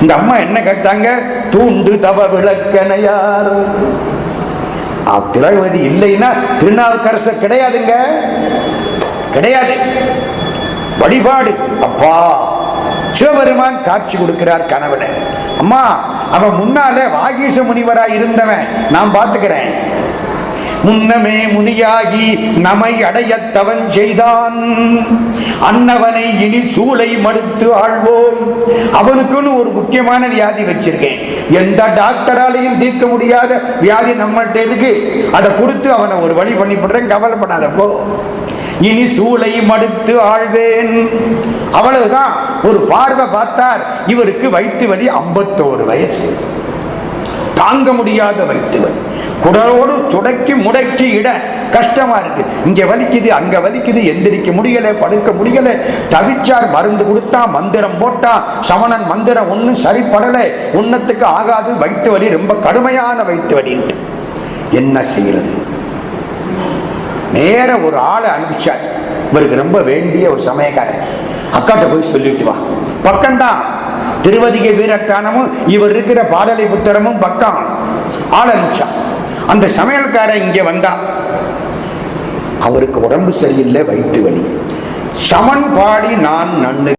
இந்த அம்மா என்ன கேட்டாங்க? தூண்டு தவ விளக்கனையார் ஆ, திலகவதி இல்லைன்னா திருநாவுக்கரசர் கிடையாதுங்க. கிடையாது. வழிபாடு. அப்பா சிவபெருமான் காட்சி கொடுக்கிறார் கணவனை. அம்மா அவன் முன்னாலே வாகீச முனிவராய் இருந்தவன். நான் பார்த்துக்கிறேன். முன்னமே முனியாகி நமை அடையத்தவன் செய்தான். அன்னவனை இனி சூளை மடுத்து ஆழ்வோம் அவனுக்குன்னு ஒரு முக்கியமான வியாதி வச்சிருக்கேன். எந்த டாக்டராலையும் தீர்க்க முடியாத வியாதி நம்மள்ட்ட இருக்கு. அதை கொடுத்து அவனை ஒரு வழி பண்ணி போடுறேன் கவலைப்படாத போ. இனி சூளை மடுத்து ஆழ்வேன் அவ்வளவுதான். ஒரு பார்வை பார்த்தார். இவருக்கு வயிற்று வலி ஐம்பத்தோரு வயசு. தாங்க முடியாத வயிற்று வலி. குடலோடு துடைக்கி முடக்கி இட கஷ்டமா இருக்கு. இங்க வலிக்குது அங்க வலிக்குது எந்திரிக்க முடியல படுக்க முடியல. தவிச்சார் மருந்து கொடுத்தா மந்திரம் போட்டா சமணன் மந்திரம் ஒன்றும் சரிப்படல. உன்னத்துக்கு ஆகாது வைத்து வலி ரொம்ப கடுமையான வைத்து வலின்ட்டு. என்ன செய்யறது? நேர ஒரு ஆளை அனுப்பிச்சார். இவருக்கு ரொம்ப வேண்டிய ஒரு சமயக்காரன் அக்காட்ட போய் சொல்லிட்டு வா. பக்கம்தான் திருவதிகை வீரட்டானமும் இவர் இருக்கிற பாடலை புத்தரமும் பக்கம். ஆள் அனுப்பிச்சான். அந்த சமையல்காரன் இங்கே வந்தான் அவருக்கு உடம்பு சரியில்லை வைத்து வலி. சமன் பாடி நான் நன்னு